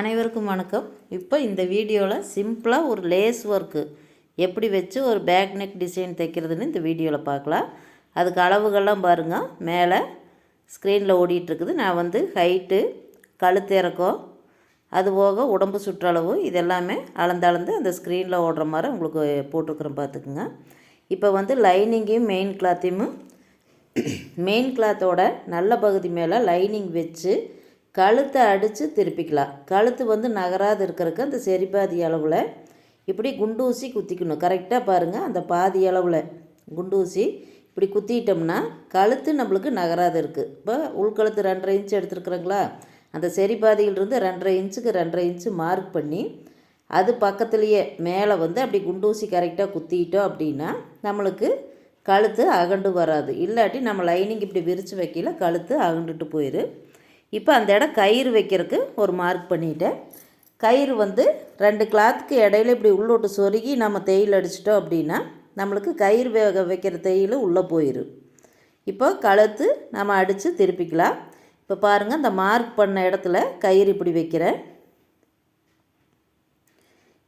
அனைவருக்கும் வணக்கம். இப்போ இந்த வீடியோவில் சிம்பிளாக ஒரு லேஸ் ஒர்க்கு. எப்படி வச்சு ஒரு பேக் நெக் டிசைன் தைக்கிறதுன்னு இந்த வீடியோவில் பார்க்கலாம். அதுக்கு அளவுகள்லாம் பாருங்கள் மேலே ஸ்க்ரீனில் ஓடிட்டுருக்குது. நான் வந்து ஹைட்டு கழுத்து இறக்கம் அது போக உடம்பு சுற்றளவு இது எல்லாமே அளந்து அளந்து அந்த ஸ்க்ரீனில் ஓடுற மாதிரி உங்களுக்கு போட்டிருக்குறேன் பார்த்துக்குங்க. இப்போ வந்து லைனிங்கையும் மெயின் கிளாத்தையும் மெயின் கிளாத்தோட நல்ல பகுதி மேலே லைனிங் வச்சு கழுத்தை அடித்து திருப்பிக்கலாம். கழுத்து வந்து நகராது இருக்கிறதுக்கு அந்த சரி பாதி அளவில் இப்படி குண்டு ஊசி குத்திக்கணும். கரெக்டாக பாருங்கள் அந்த பாதி அளவில் குண்டு ஊசி இப்படி குத்திட்டோம்னா கழுத்து நம்மளுக்கு நகராது இருக்குது இப்போ உள்கழுத்து ரெண்டரை இன்ச்சு எடுத்துருக்குறோங்களா? அந்த சரி பாதியிலிருந்து ரெண்டரை இன்ச்சுக்கு ரெண்டரை இன்ச்சு மார்க் பண்ணி அது பக்கத்துலேயே மேலே வந்து அப்படி குண்டூசி கரெக்டாக குத்திட்டோம் அப்படின்னா நம்மளுக்கு கழுத்து அகண்டு வராது. இல்லாட்டி நம்ம லைனிங் இப்படி விரித்து வைக்கல கழுத்து அகண்டுட்டு போயிடும் இப்போ அந்த இடம் கயிறு வைக்கிறதுக்கு ஒரு மார்க் பண்ணிட்டேன். கயிறு வந்து ரெண்டு கிளாத்துக்கு இடையில இப்படி உள்ளோட்டு சொருகி நம்ம தேயில் அடிச்சிட்டோம் அப்படின்னா நம்மளுக்கு கயிறு வேக வைக்கிற தேயில் உள்ளே போயிடும் இப்போ கழுத்து நம்ம அடித்து திருப்பிக்கலாம். இப்போ பாருங்கள் இந்த மார்க் பண்ண இடத்துல கயிறு இப்படி வைக்கிறேன்.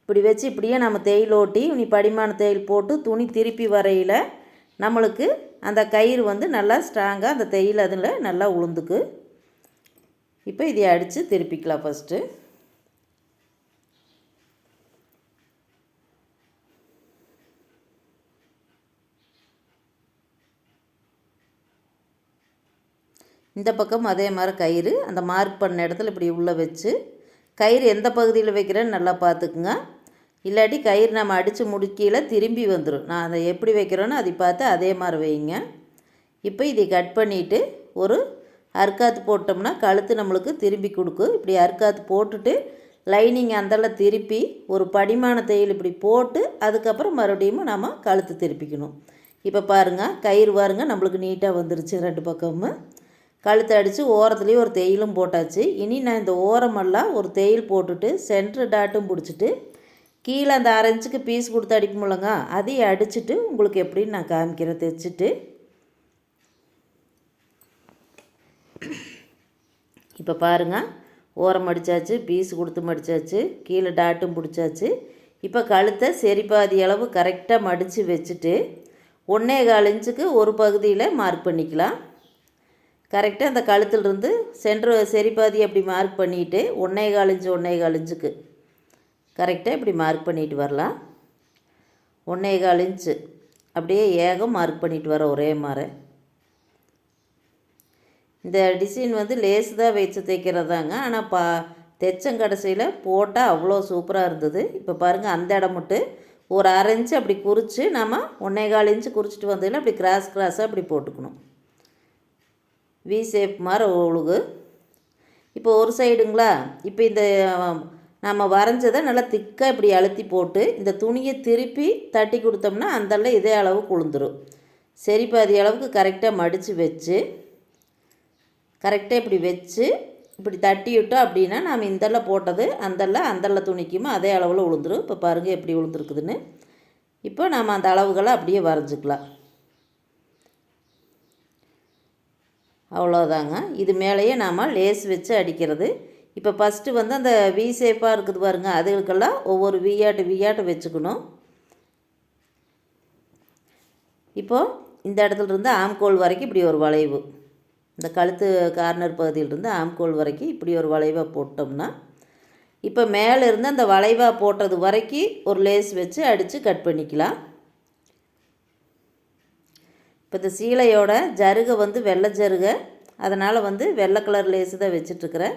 இப்படி வச்சு இப்படியே நம்ம தேயில் ஓட்டி இனி படிமான தேயில் போட்டு துணி திருப்பி வரையில் நம்மளுக்கு அந்த கயிறு வந்து நல்லா ஸ்ட்ராங்காக அந்த தேயில் அதில் நல்லா உளுந்துக்கு. இப்போ இதை அடித்து திருப்பிக்கலாம் ஃபஸ்ட்டு இந்த பக்கம் அதே மாதிரி கயிறு அந்த மார்க் பண்ண இடத்துல இப்படி உள்ளே வச்சு கயிறு எந்த பகுதியில் வைக்கிறேன்னு நல்லா பார்த்துக்குங்க. இல்லாட்டி கயிறு நம்ம அடித்து முடிக்கையில் திரும்பி வந்துடும் நான் அதை எப்படி வைக்கிறேன்னு அதை பார்த்து அதே மாதிரி வைங்க. இப்போ இதை கட் பண்ணிவிட்டு ஒரு அறுக்காத்து போட்டோம்னா கழுத்து நம்மளுக்கு திரும்பி கொடுக்கும். இப்படி அறுக்காத்து போட்டுட்டு லைனிங் அந்தளவு திருப்பி ஒரு படிமான தையல் இப்படி போட்டு அதுக்கப்புறம் மறுபடியும் நம்ம கழுத்து திருப்பிக்கணும். இப்போ பாருங்கள் கயிறு பாருங்கள் நம்மளுக்கு நீட்டாக வந்துருச்சு ரெண்டு பக்கமும். கழுத்து அடித்து ஓரத்துலேயும் ஒரு தையலும் போட்டாச்சு. இனி நான் இந்த ஓரமெல்லாம் ஒரு தையல் போட்டுட்டு சென்ட்ரு டாட்டும் பிடிச்சிட்டு கீழே அந்த அரைஞ்சுக்கு பீஸ் கொடுத்து அடிக்குமில்லங்க அதையும் அடிச்சுட்டு உங்களுக்கு எப்படின்னு நான் காமிக்கிறேன் தைச்சிட்டு. இப்போ பாருங்கள் ஓரம் மடித்தாச்சு பீஸ் கொடுத்து மடித்தாச்சு கீழே டாட்டும் பிடிச்சாச்சு. இப்போ கழுத்தை சரி பாதி அளவு கரெக்டாக மடித்து வச்சுட்டு ஒன்றே கால் இன்ச்சுக்கு ஒரு பகுதியில் மார்க் பண்ணிக்கலாம். கரெக்டாக அந்த கழுத்துலேருந்து சென்ட்ரு சரி பாதி அப்படி மார்க் பண்ணிவிட்டு ஒன்றே கால் இன்ச்சு ஒன்றே கால் இன்ச்சுக்கு கரெக்டாக இப்படி மார்க் பண்ணிட்டு வரலாம். ஒன்றே கால் இன்ச்சு. அப்படியே ஏகம் மார்க் பண்ணிட்டு வர ஒரே மாதிரி. இந்த டிசைன் வந்து லேஸ் தான் வச்சு தைக்கிறதாங்க. ஆனால் பா தைச்சங்கடைசியில் போட்டால் அவ்வளோ சூப்பராக இருந்தது. இப்போ பாருங்கள் அந்த இடம் மட்டும். ஒரு அரை இன்ச்சு அப்படி குறித்து நம்ம ஒன்றே கால் இன்ச்சு குறிச்சிட்டு வந்ததில் அப்படி கிராஸ் கிராஸாக அப்படி போட்டுக்கணும். வி சேப் மாதிரி ஒழுகு. இப்போ ஒரு சைடுங்களா இப்போ இந்த நம்ம வரைஞ்சதை நல்லா திக்காக இப்படி அழுத்தி போட்டு இந்த துணியை திருப்பி தட்டி கொடுத்தோம்னா அந்தளவு இதே அளவு குளுந்துடும் சரி பாதி அளவுக்கு கரெக்டாக மடித்து வச்சு கரெக்டாக இப்படி வச்சு இப்படி தட்டி விட்டோம் அப்படின்னா நாம் இந்தல்ல போட்டது அந்தல்ல அந்தல்ல துணிக்குமோ அதே அளவில் உளுந்துரும். இப்போ பாருங்கள் எப்படி உளுந்துருக்குதுன்னு. இப்போ நாம் அந்த அளவுகளை அப்படியே வரைஞ்சிக்கலாம். அவ்வளோதாங்க இது மேலேயே நாம் லேஸ் வச்சு அடிக்கிறது. இப்போ ஃபஸ்ட்டு வந்து அந்த வி ஷேப்பாக இருக்குது பாருங்க அதுகளுக்கெல்லாம் ஒவ்வொரு வியாட்டு வியாட்டு வச்சுக்கணும். இப்போது இந்த இடத்துல இருந்து ஆம்கோல் வரைக்கும் இப்படி ஒரு வளைவு. இந்த கழுத்து கார்னர் பகுதியிலிருந்து ஆம்கோல் வரைக்கும் இப்படி ஒரு வளைவாக போட்டோம்னா இப்போ மேலே இருந்து அந்த வளைவாக போட்டது வரைக்கும் ஒரு லேஸ் வச்சு அடித்து கட் பண்ணிக்கலாம். இப்போ இந்த சீலையோட ஜருகை வந்து வெள்ளை ஜருகை. அதனால் வந்து வெள்ளை கலர் லேஸு தான் வச்சிட்ருக்கிறேன்.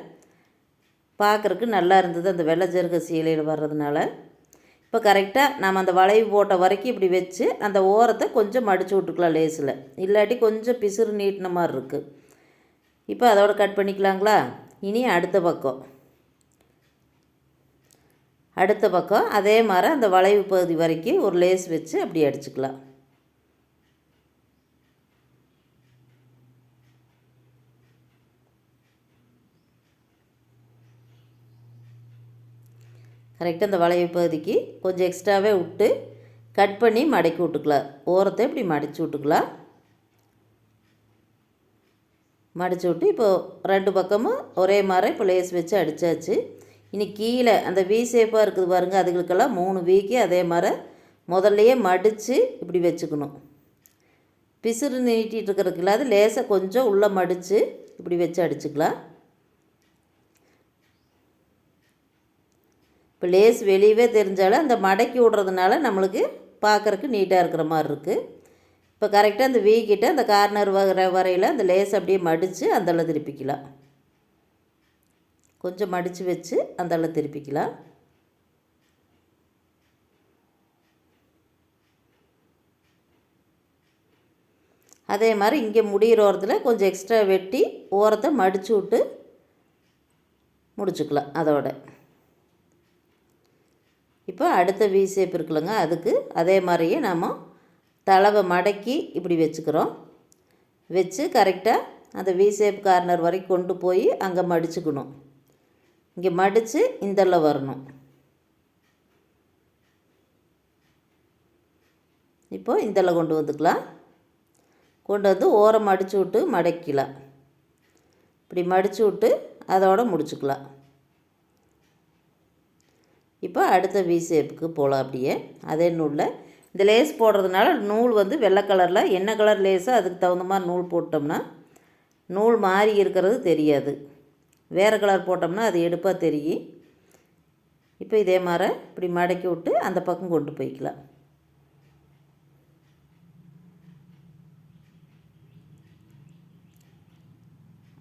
பார்க்குறக்கு நல்லா இருந்தது அந்த வெள்ளை ஜருகை சீலையில் வர்றதுனால. இப்போ கரெக்டாக நம்ம அந்த வளைவு போட்ட வரைக்கும் இப்படி வச்சு அந்த ஓரத்தை கொஞ்சம் மடித்து விட்டுக்கலாம் லேஸில். இல்லாட்டி கொஞ்சம் பிசுறு நீட்டின மாதிரி இருக்குது இப்போ அதோட கட் பண்ணிக்கலாங்களா? இனி அடுத்த பக்கம். அடுத்த பக்கம் அதே மாதிரி அந்த வளைவு பகுதி வரைக்கும் ஒரு லேஸ் வச்சு அப்படி அடிச்சுக்கலாம். கரெக்டாக அந்த வளைவு பகுதிக்கு கொஞ்சம் எக்ஸ்ட்ராவே விட்டு கட் பண்ணி மடக்கி விட்டுக்கலாம். ஓரத்தை இப்படி மடித்து விட்டுக்கலாம். மடித்து விட்டு இப்போது ரெண்டு பக்கமும் ஒரே மாதிரி இப்போ லேஸ் வச்சு அடித்தாச்சு இனி கீழே அந்த வி ஷேப்பாக இருக்குது பாருங்கள் அதுகளுக்கெல்லாம் மூணு வீக்கு அதே மாதிரி முதல்லையே மடித்து இப்படி வச்சுக்கணும். பிசுறு நீட்டிகிட்டு இருக்கிறதுக்கு இல்லாத லேசாக கொஞ்சம் உள்ளே மடித்து இப்படி வச்சு அடிச்சுக்கலாம். இப்போ லேஸ் வெளியவே தெரிஞ்சாலும் அந்த மடக்கி விட்றதுனால நம்மளுக்கு பார்க்குறக்கு நீட்டாக இருக்கிற மாதிரி இருக்குது இப்போ கரெக்டாக அந்த வீக்கிட்ட அந்த கார்னர் வர வரையில் அந்த லேஸ் அப்படியே மடித்து அந்தளவு திருப்பிக்கலாம். கொஞ்சம் மடித்து வச்சு அந்தளவு திருப்பிக்கலாம். அதே மாதிரி இங்கே முடிகிற ஓரத்தில் கொஞ்சம் எக்ஸ்ட்ரா வெட்டி ஓரத்தை மடித்து விட்டு முடிச்சுக்கலாம் அதோட. இப்போ அடுத்த வி ஷேப் இருக்குல்லங்க அதுக்கு அதே மாதிரியே நாம் தளவை மடக்கி இப்படி வச்சுக்கிறோம். வச்சு கரெக்டாக அந்த வி ஷேப் கார்னர் வரைக்கும் கொண்டு போய் அங்கே மடிச்சுக்கணும். இங்கே மடித்து இந்தல வரணும். இப்போது இந்தல கொண்டு வந்துக்கலாம். கொண்டு வந்து ஓரம் மடித்து விட்டு மடக்கலாம் இப்படி மடித்து விட்டு அதோட முடிச்சுக்கலாம். இப்போ அடுத்த வி ஷேப்புக்கு போகலாம் அப்படியே. அதே நூலில் இந்த லேஸ் போடுறதுனால நூல் வந்து வெள்ளை கலரில் என்ன கலர் லேஸோ அதுக்கு தகுந்த மாதிரி நூல் போட்டோம்னா நூல் மாறி இருக்கிறது தெரியாது. வேறு கலர் போட்டோம்னா அது எடுப்பாக தெரியும். இப்போ இதே மாதிரி இப்படி மடக்கி விட்டு அந்த பக்கம் கொண்டு போய்க்கலாம்.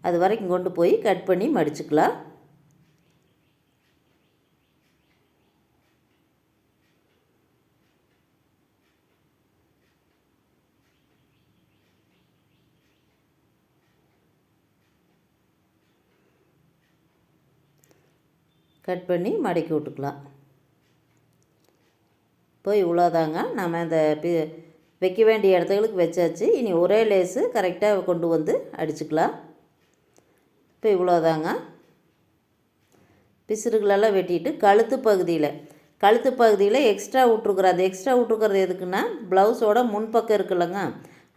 அது வரைக்கும் கொண்டு போய் கட் பண்ணி மடிச்சுக்கலாம். கட் பண்ணி மடக்கி விட்டுக்கலாம். இப்போ இவ்வளோதாங்க நம்ம இந்த பி வைக்க வேண்டிய இடத்துகளுக்கு வச்சாச்சு. இனி ஒரே லேஸு கரெக்டாக கொண்டு வந்து அடிச்சுக்கலாம். இப்போ இவ்வளோதாங்க பிசுறுகளெல்லாம் வெட்டிட்டு கழுத்து பகுதியில் கழுத்து பகுதியில் எக்ஸ்ட்ரா விட்ருக்குற அது எக்ஸ்ட்ரா விட்ருக்கிறது எதுக்குன்னா ப்ளவுஸோட முன்பக்கம் இருக்குல்லங்க.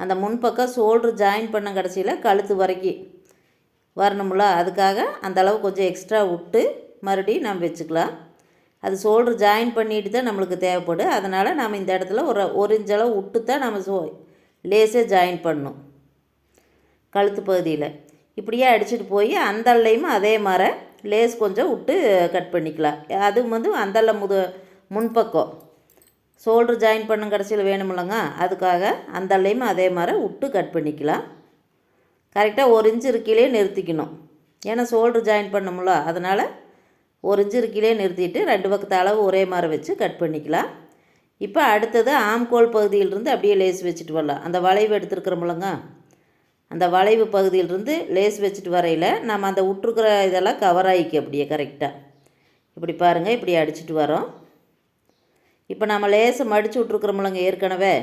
அந்த முன்பக்கம் ஷோல்ட்ரு ஜாயின் பண்ண கடைசியில் கழுத்து வரைக்கும் வரணும்ல. அதுக்காக அந்த அளவு கொஞ்சம் எக்ஸ்ட்ரா விட்டு மறுபடியும் நம்ம வச்சுக்கலாம். அது ஷோல்ட்ரு ஜாயின் பண்ணிட்டு தான் நம்மளுக்கு தேவைப்படும். அதனால் நம்ம இந்த இடத்துல ஒரு ஒரு விட்டு தான் நம்ம சோ லேஸே ஜாயின் பண்ணணும். கழுத்து பகுதியில். இப்படியே அடிச்சுட்டு போய் அந்தல்லையும் அதே மாதிரி லேஸ் கொஞ்சம் விட்டு கட் பண்ணிக்கலாம். அது வந்து அந்தல்ல முது முன்பக்கம். ஷோல்ட்ரு ஜாயின் பண்ணும் கடைசியில் வேணுமில்லங்க அதுக்காக அந்தல்லையும் அதே மாதிரி விட்டு கட் பண்ணிக்கலாம். கரெக்டாக ஒரு இன்ச்சு இருக்கையிலே நிறுத்திக்கணும். ஏன்னா ஷோல்ட்ரு ஜாயின் பண்ணமுல்ல அதனால் ஒரு இன்ச்சு இருக்கையிலே நிறுத்திட்டு ரெண்டு பக்கத்து அளவு ஒரே மாதிரி வச்சு கட் பண்ணிக்கலாம். இப்போ அடுத்தது ஆம்கோல் பகுதியிலிருந்து அப்படியே லேஸ் வச்சுட்டு வரலாம். அந்த வளைவு எடுத்துருக்குறோம்லங்க அந்த வளைவு பகுதியிலிருந்து லேஸ் வச்சுட்டு வரையில் நம்ம அந்த விட்ருக்குற இதெல்லாம் கவர் ஆகிக்கு அப்படியே கரெக்டாக இப்படி பாருங்கள் இப்படி அடிச்சுட்டு வரோம். இப்போ நம்ம லேஸை மடித்து விட்ருக்குறோம்லங்க ஏற்கனவே.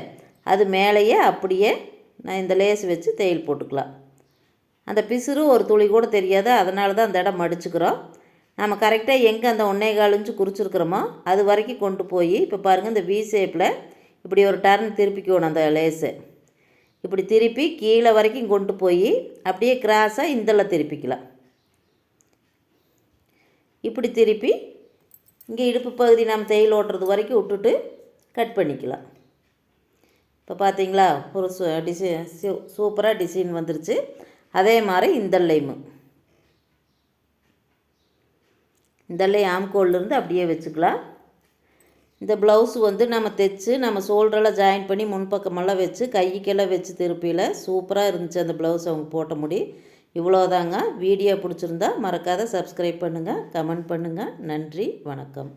அது மேலேயே அப்படியே நான் இந்த லேஸ் வச்சு தையல் போட்டுக்கலாம். அந்த பிசுறு ஒரு துளி கூட தெரியாது அதனால தான் அந்த இடம் மடிச்சுக்கிறோம். நம்ம கரெக்டாக எங்கே அந்த ஒன்றே காலுஞ்சு இன்ச்சு குறிச்சிருக்கிறோமோ அது வரைக்கும் கொண்டு போய் இப்போ பாருங்கள் இந்த வி ஷேப்பில் இப்படி ஒரு டர்ன் திருப்பிக்கணும் அந்த லேஸு இப்படி திருப்பி கீழே வரைக்கும் கொண்டு போய் அப்படியே கிராஸாக இந்தல திருப்பிக்கலாம். இப்படி திருப்பி இங்கே இடுப்பு பகுதி நம்ம தையல் ஓட்டுறது வரைக்கும் விட்டுட்டு கட் பண்ணிக்கலாம். இப்போ பார்த்தீங்களா ஒரு டிசைன் சூப்பராக டிசைன் வந்துருச்சு. அதே மாதிரி இந்தல்லையும் இதெல்லாம் ஆம்கோல்லேருந்து அப்படியே வச்சுக்கலாம். இந்த ப்ளவுஸ் வந்து நம்ம தைச்சி நம்ம ஷோல்டரெல்லாம் ஜாயின் பண்ணி முன்பக்கமெல்லாம் வச்சு கைக்கெல்லாம் வச்சு திருப்பியில் சூப்பராக இருந்துச்சு அந்த ப்ளவுஸ் அவங்க போட்ட முடி. இவ்வளோதாங்க வீடியோ பிடிச்சிருந்தா மறக்காத சப்ஸ்கிரைப் பண்ணுங்கள் கமெண்ட் பண்ணுங்கள் நன்றி வணக்கம்.